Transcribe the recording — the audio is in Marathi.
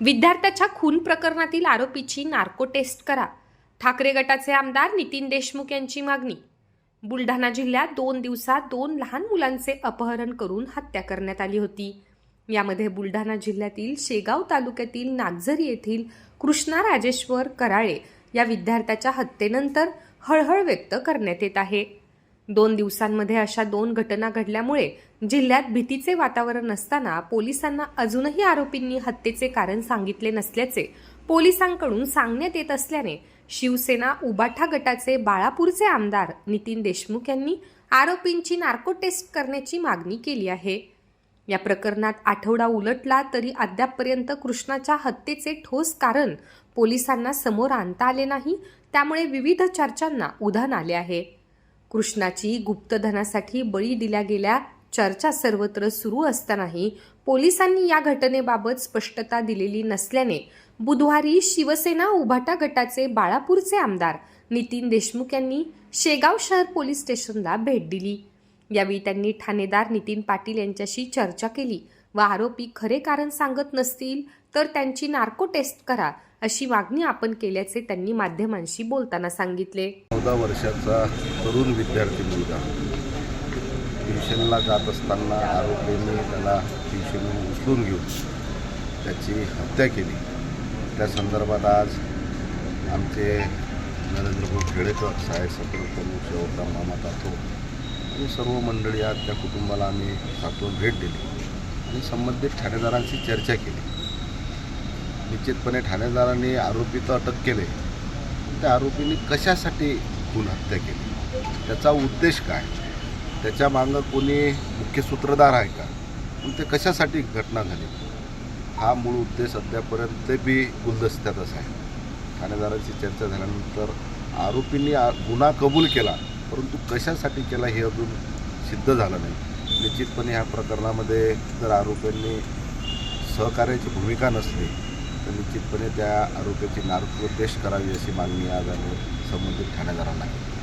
विद्यार्थ्याच्या खून प्रकरणातील आरोपीची नार्को टेस्ट करा. ठाकरे गटाचे आमदार नितीन देशमुख यांची मागणी. बुलढाणा जिल्ह्यात दोन दिवसात दोन लहान मुलांचे अपहरण करून हत्या करण्यात आली होती. यामध्ये बुलढाणा जिल्ह्यातील शेगाव तालुक्यातील नागझरी येथील कृष्णा राजेश्वर कराळे या विद्यार्थ्याच्या हत्येनंतर हळहळ व्यक्त करण्यात येत आहे. दोन दिवसांमध्ये अशा दोन घटना घडल्यामुळे जिल्ह्यात भीतीचे वातावरण असताना पोलिसांना अजूनही आरोपींनी हत्येचे कारण सांगितले नसल्याचे पोलिसांकडून सांगण्यात येत असल्याने शिवसेना उबाठा गटाचे बाळापूरचे आमदार नितीन देशमुख यांनी आरोपींची नार्को टेस्ट करण्याची मागणी केली आहे. या प्रकरणात आठवडा उलटला तरी अद्यापपर्यंत कृष्णाच्या हत्येचे ठोस कारण पोलिसांना समोर आणता आले नाही त्यामुळे विविध चर्चांना उधाण आले आहे. कृष्णाची गुप्तधनासाठी बळी दिल्या गेल्या चर्चा सर्वत्र सुरू असतानाही पोलिसांनी या घटनेबाबत स्पष्टता दिलेली नसल्याने बुधवारी शिवसेना उभाटा गटाचे बाळापूरचे आमदार नितीन देशमुख यांनी शेगाव शहर पोलीस स्टेशनला भेट दिली. यावेळी त्यांनी ठाणेदार नितीन पाटील यांच्याशी चर्चा केली. व आरोपी खरे कारण सांगत नसतील तर त्यांची नार्को टेस्ट करा अशी मागणी आपण केल्याचे त्यांनी माध्यमांशी बोलताना सांगितले. चौदा वर्षाचा तरुण विद्यार्थी मुलगा. ट्युशनला जात असताना आरोपींनी त्याला ट्युशनहून उचलून घेऊन त्याची हत्या केली. त्या संदर्भात आज आमचे नरेंद्रभाऊ खेडेकर साहेब सत्र प्रमुख शेवटराव मामा तातो आणि सर्व मंडळी आज त्या कुटुंबाला आम्ही तातून भेट दिली. आणि संबंधित ठाणेदारांशी चर्चा केली. निश्चितपणे ठाणेदारांनी आरोपी तर अटक केले. त्या आरोपींनी कशासाठी खून हत्या केली? त्याचा उद्देश काय? त्याच्या मागं कोणी मुख्य सूत्रधार आहे का? पण ते कशासाठी घटना झाली? हा मूळ उद्देश अद्यापर्यंत बी गुलदस्त्यातच आहे. ठाणेदारांची चर्चा झाल्यानंतर आरोपींनी आ- गुन्हा कबूल केला परंतु कशासाठी केला हे अजून सिद्ध झालं नाही. निश्चितपणे ह्या प्रकरणामध्ये जर आरोपींनी सहकार्याची भूमिका नसली तर निश्चितपणे त्या आरोपीची नार्को करावी अशी मागणी आज आम्ही संबंधित ठाणेदारांना केली